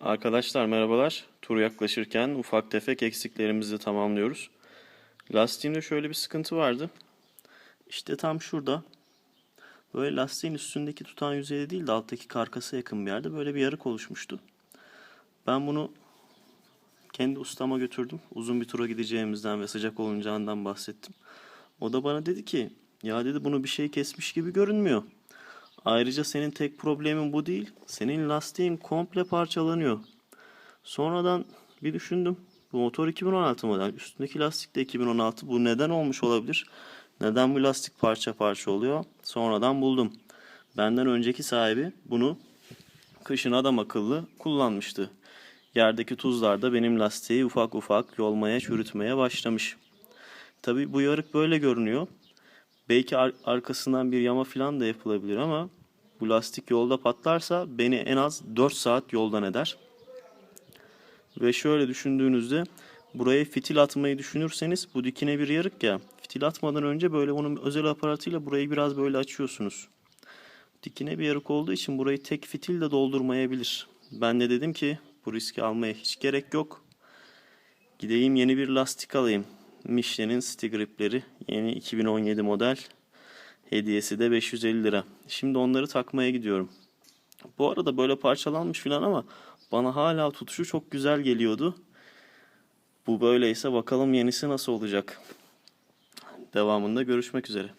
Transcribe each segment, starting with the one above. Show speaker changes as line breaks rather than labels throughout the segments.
Arkadaşlar merhabalar. Tur yaklaşırken ufak tefek eksiklerimizi tamamlıyoruz. Lastiğimde şöyle bir sıkıntı vardı. İşte tam şurada. Böyle lastiğin üstündeki tutan yüzeye değil de alttaki karkasa yakın bir yerde böyle bir yarık oluşmuştu. Ben bunu kendi ustama götürdüm. Uzun bir tura gideceğimizden ve sıcak olunacağından bahsettim. O da bana dedi ki ya dedi bunu bir şey kesmiş gibi görünmüyor. Ayrıca senin tek problemin bu değil. Senin lastiğin komple parçalanıyor. Sonradan bir düşündüm. Bu motor 2016 model. Üstündeki lastik de 2016. Bu neden olmuş olabilir? Neden bu lastik parça parça oluyor? Sonradan buldum. Benden önceki sahibi bunu kışın adam akıllı kullanmıştı. Yerdeki tuzlar da benim lastiği ufak ufak yolmaya, çürütmeye başlamış. Tabi bu yarık böyle görünüyor. Belki ar- arkasından bir yama falan da yapılabilir ama bu lastik yolda patlarsa beni en az 4 saat yoldan eder. Ve şöyle düşündüğünüzde buraya fitil atmayı düşünürseniz bu dikine bir yarık ya. Fitil atmadan önce böyle bunun özel aparatıyla burayı biraz böyle açıyorsunuz. Dikine bir yarık olduğu için burayı tek fitil de doldurmayabilir. Ben de dedim ki bu riski almaya hiç gerek yok. Gideyim yeni bir lastik alayım. Michelin'in Stigrip'leri yeni 2017 model. Hediyesi de 550 lira. Şimdi onları takmaya gidiyorum. Bu arada böyle parçalanmış falan ama bana hala tutuşu çok güzel geliyordu. Bu böyleyse bakalım yenisi nasıl olacak. Devamında görüşmek üzere.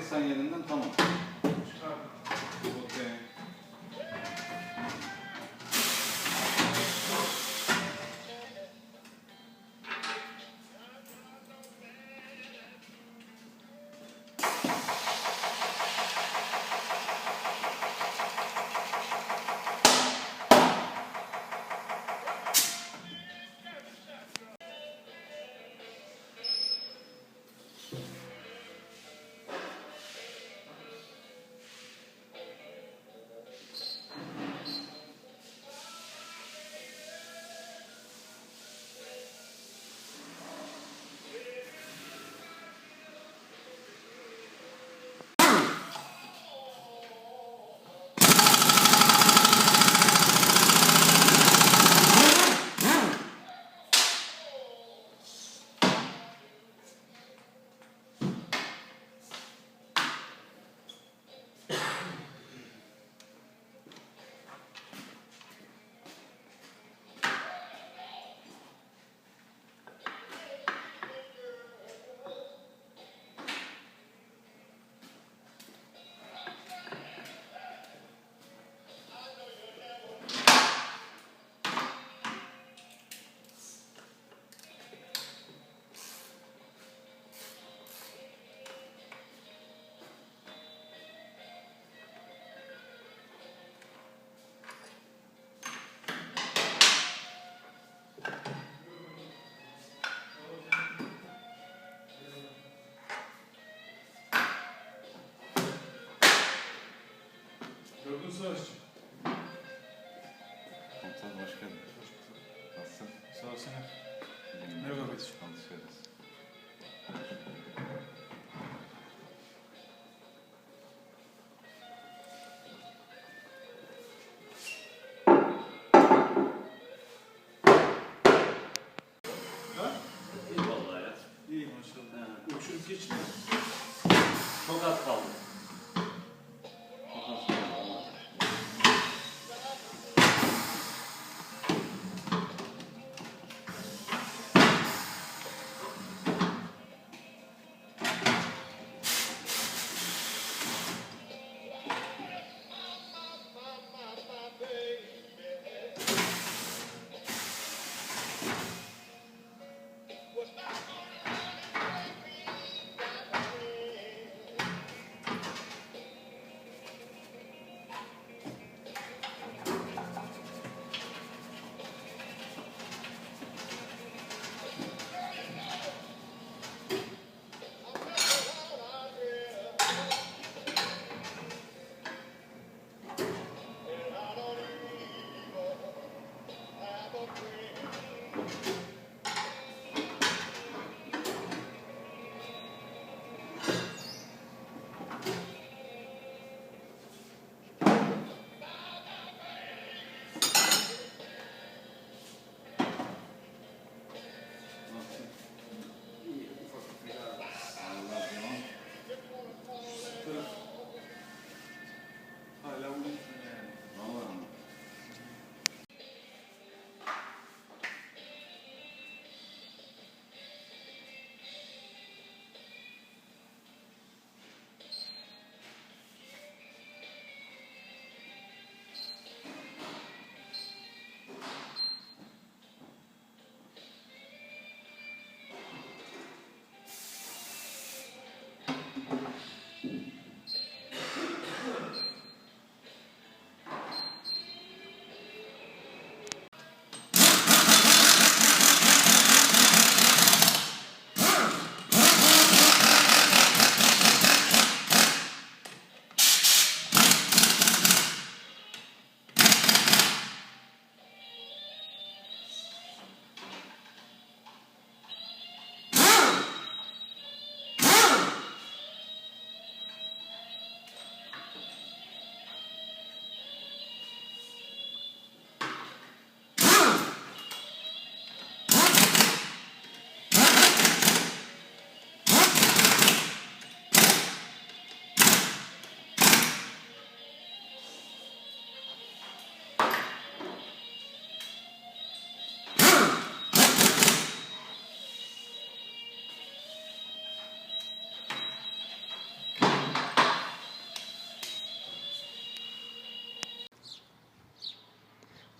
Çıkardıysan yerinden tamam.
Savaşçı.
Komutan hoş geldin. Nasılsın?
Sağ ol sana. Merhaba Betüş.
Alışveririz.
İyi vallahi ya.
İyi maşallah. Uçurup geçti.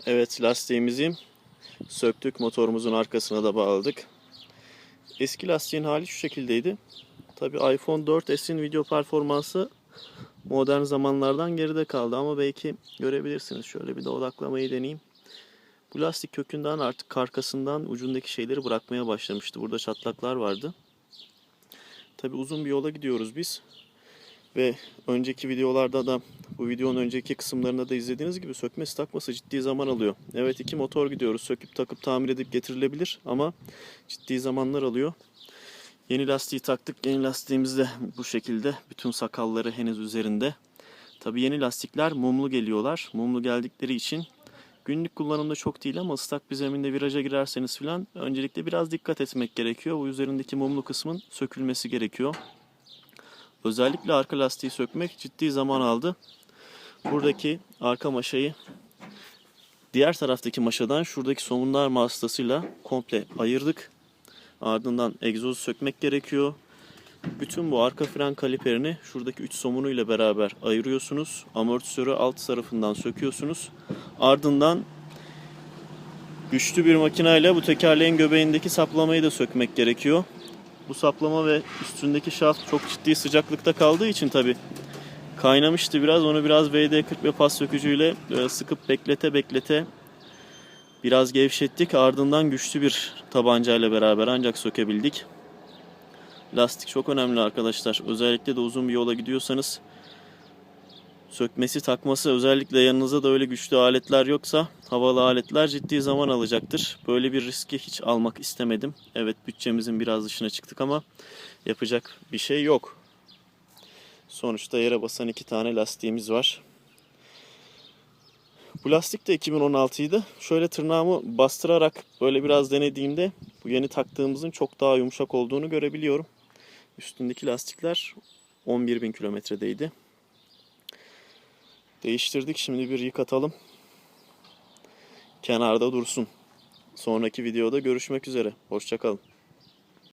Evet lastiğimizi söktük. Motorumuzun arkasına da bağladık. Eski lastiğin hali şu şekildeydi. Tabi iPhone 4s'in video performansı modern zamanlardan geride kaldı ama belki görebilirsiniz. Şöyle bir de odaklamayı deneyeyim. Bu lastik kökünden artık karkasından ucundaki şeyleri bırakmaya başlamıştı. Burada çatlaklar vardı. Tabi uzun bir yola gidiyoruz biz. Ve önceki videolarda da bu videonun önceki kısımlarında da izlediğiniz gibi sökmesi takması ciddi zaman alıyor. Evet iki motor gidiyoruz. Söküp takıp tamir edip getirilebilir ama ciddi zamanlar alıyor. Yeni lastiği taktık. Yeni lastiğimiz de bu şekilde. Bütün sakalları henüz üzerinde. Tabi yeni lastikler mumlu geliyorlar. Mumlu geldikleri için günlük kullanımda çok değil ama ıslak bir zeminde viraja girerseniz filan öncelikle biraz dikkat etmek gerekiyor. Bu üzerindeki mumlu kısmın sökülmesi gerekiyor. Özellikle arka lastiği sökmek ciddi zaman aldı. Buradaki arka maşayı diğer taraftaki maşadan şuradaki somunlar vasıtasıyla komple ayırdık. Ardından egzozu sökmek gerekiyor. Bütün bu arka fren kaliperini şuradaki 3 somunu ile beraber ayırıyorsunuz. Amortisörü alt tarafından söküyorsunuz. Ardından güçlü bir makineyle bu tekerleğin göbeğindeki saplamayı da sökmek gerekiyor. Bu saplama ve üstündeki şaft çok ciddi sıcaklıkta kaldığı için tabi kaynamıştı biraz. Onu biraz VD40 pas sökücüyle e, sıkıp beklete beklete biraz gevşettik. Ardından güçlü bir tabancayla beraber ancak sökebildik. Lastik çok önemli arkadaşlar. Özellikle de uzun bir yola gidiyorsanız Sökmesi takması özellikle yanınızda da öyle güçlü aletler yoksa havalı aletler ciddi zaman alacaktır. Böyle bir riski hiç almak istemedim. Evet bütçemizin biraz dışına çıktık ama yapacak bir şey yok. Sonuçta yere basan iki tane lastiğimiz var. Bu lastik de 2016'ydı. Şöyle tırnağımı bastırarak böyle biraz denediğimde bu yeni taktığımızın çok daha yumuşak olduğunu görebiliyorum. Üstündeki lastikler 11.000 kilometredeydi. Değiştirdik. Şimdi bir yıkatalım. Kenarda dursun. Sonraki videoda görüşmek üzere. Hoşçakalın.